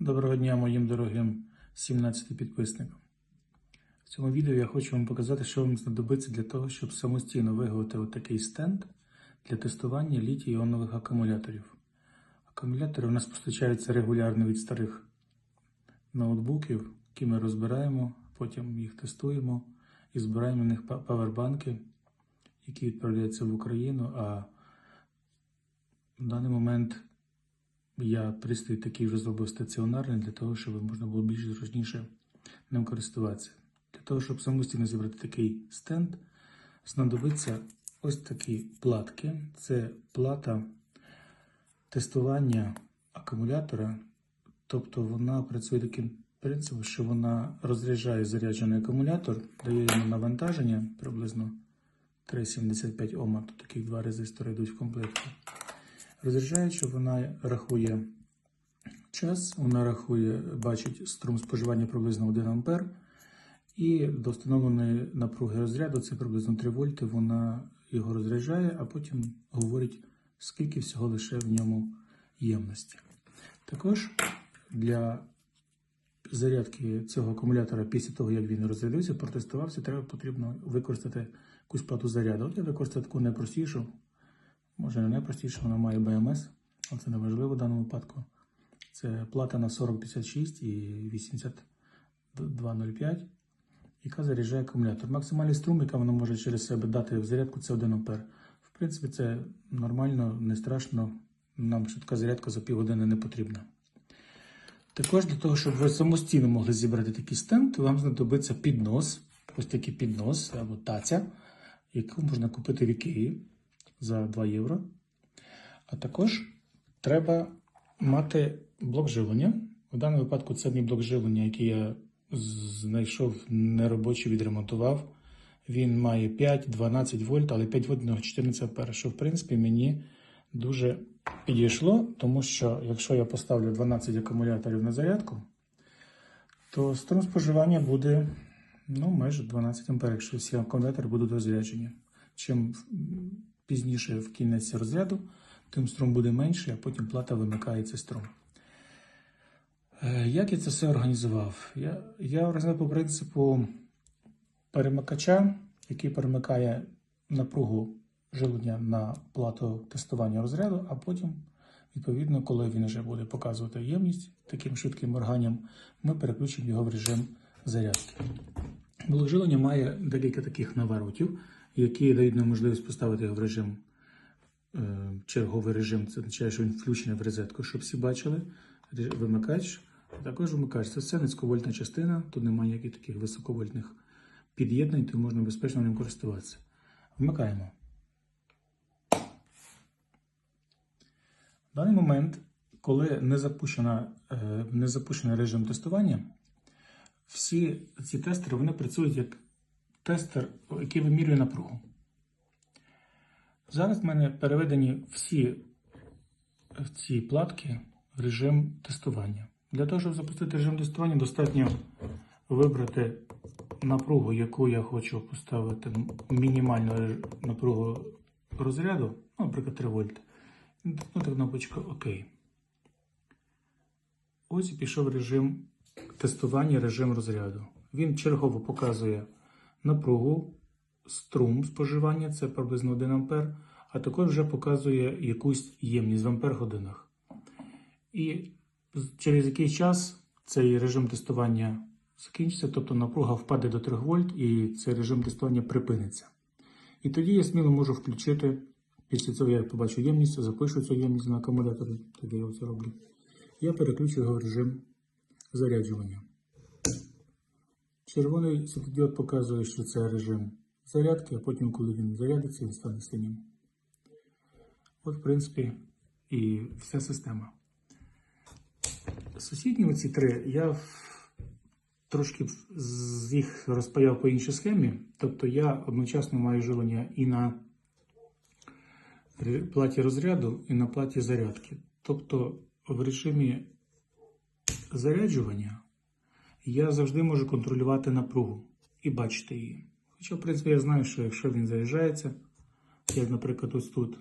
Доброго дня моїм дорогим 17 підписникам. В цьому відео я хочу вам показати, що вам знадобиться для того, щоб самостійно виготовити такий стенд для тестування літій-іонових акумуляторів. Акумулятори у нас постачаються регулярно від старих ноутбуків, які ми розбираємо, потім їх тестуємо і збираємо на них павербанки, які відправляються в Україну. А в даний момент я пристрій такий вже зробив стаціонарний для того, щоб можна було більш зручніше ним користуватися. Для того, щоб самостійно зібрати такий стенд, знадобиться ось такі платки. Це плата тестування акумулятора. Тобто вона працює таким принципом, що вона розряджає заряджений акумулятор, дає йому навантаження приблизно 3,75 Ома. Тут таких два резистори йдуть в комплекті. Розряджаючи, вона рахує час, вона рахує, бачить струм споживання приблизно 1 А. І до встановленої напруги розряду, це приблизно 3 вольти, вона його розряджає, а потім говорить, скільки всього лише в ньому ємності. Також для зарядки цього акумулятора після того, як він розрядився, протестувався, треба потрібно використати якусь плату заряду. От я використаю таку найпростішу, може не найпростішу, вона має БМС, але це не важливо в даному випадку. Це плата на 4056 і 8205, яка заряджає акумулятор. Максимальний струм, який вона може через себе дати в зарядку, це 1 А. В принципі, це нормально, не страшно. Нам швидка зарядка за півгодини не потрібна. Також для того, щоб ви самостійно могли зібрати такий стенд, вам знадобиться піднос, ось такий піднос або таця, яку можна купити в Ікеї за 2 євро. А також треба мати блок живлення. У даному випадку це мій блок живлення, який я знайшов неробочий, відремонтував. Він має 5-12 вольт, але 5 вольт на 14 А, що в принципі мені дуже підійшло, тому що якщо я поставлю 12 акумуляторів на зарядку, то струм споживання буде ну, майже 12 А, якщо всі акумулятори будуть розряджені. Чим пізніше в кінець розряду, тим струм буде менший, а потім плата вимикає цей струм. Е, Як я це все організував? Я, я організував по принципу перемикача, який перемикає напругу живлення на плату тестування розряду, а потім, відповідно, коли він вже буде показувати ємність таким швидким морганням, ми переключимо його в режим зарядки. Блок живлення має декілька таких наворотів, які дають нам можливість поставити його в режим е, черговий режим. Це означає, що він включений в розетку, щоб всі бачили. Вимикач, також вимикач. Це все низьковольтна частина, тут немає ніяких таких високовольтних під'єднань, то можна безпечно ним користуватися. Вмикаємо. В даний момент, коли не запущена, е, не запущений режим тестування, всі ці тестери вони працюють як тестер, який вимірює напругу. Зараз в мене переведені всі ці платки в режим тестування. Для того, щоб запустити режим тестування, достатньо вибрати напругу, яку я хочу поставити, мінімальну напругу розряду, ну, наприклад, 3 вольт. Натиснути кнопочку ОК. Ось і пішов режим тестування, режим розряду. Він чергово показує напругу, струм споживання, це приблизно 1 А, а також вже показує якусь ємність в ампер-годинах. І через який час цей режим тестування закінчиться, тобто напруга впаде до 3 вольт і цей режим тестування припиниться. І тоді я сміло можу включити, після цього я побачу ємність, запишу цю ємність на акумуляторі, тоді я це роблю. Я переключу його в режим заряджування. Червоний світлодіод показує, що це режим зарядки, а потім, коли він зарядиться, він стане синім. От, в принципі, і вся система. Сусідні оці три я трошки їх розпаяв по іншій схемі. Тобто я одночасно маю живлення і на платі розряду, і на платі зарядки. Тобто в режимі заряджування я завжди можу контролювати напругу і бачити її. Хоча, в принципі, я знаю, що якщо він заряджається, як, наприклад, ось тут,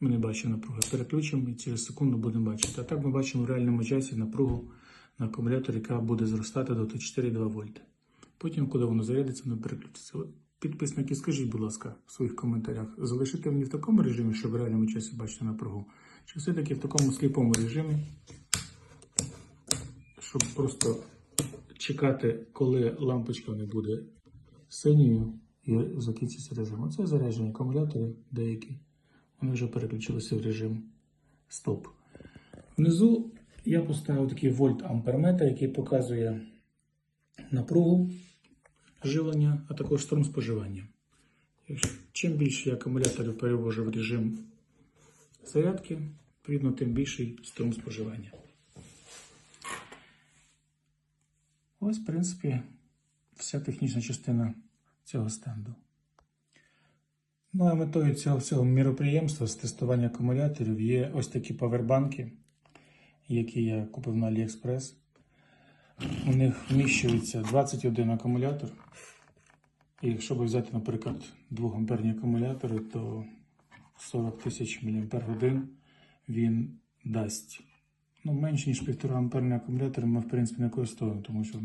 ми не бачимо напруги. Переключимо і через секунду будемо бачити. А так ми бачимо в реальному часі напругу на акумуляторі, яка буде зростати до 4,2 вольти. Потім, коли воно зарядиться, воно переключиться. Підписники, скажіть, будь ласка, в своїх коментарях, залишити мені в такому режимі, щоб в реальному часі бачити напругу, чи все-таки в такому сліпому режимі, щоб просто чекати, коли лампочка не буде синьою і закінчиться режим. Оце заряджені акумулятори деякі. Вони вже переключилися в режим стоп. Внизу я поставив такий вольт амперметр, який показує напругу живлення, а також струм споживання. Чим більше я акумуляторів перевожу в режим зарядки, відповідно, тим більший струм споживання. Ось, в принципі, вся технічна частина цього стенду. Ну, а метою цього всього міроприємства з тестування акумуляторів є ось такі павербанки, які я купив на AliExpress. У них вміщується 21 акумулятор. І якщо ви взяти, наприклад, 2 амперні акумулятори, то 40 тисяч мАч він дасть. Ну, менш ніж 1,5 амперний акумулятор ми, в принципі, не користуємо, тому що є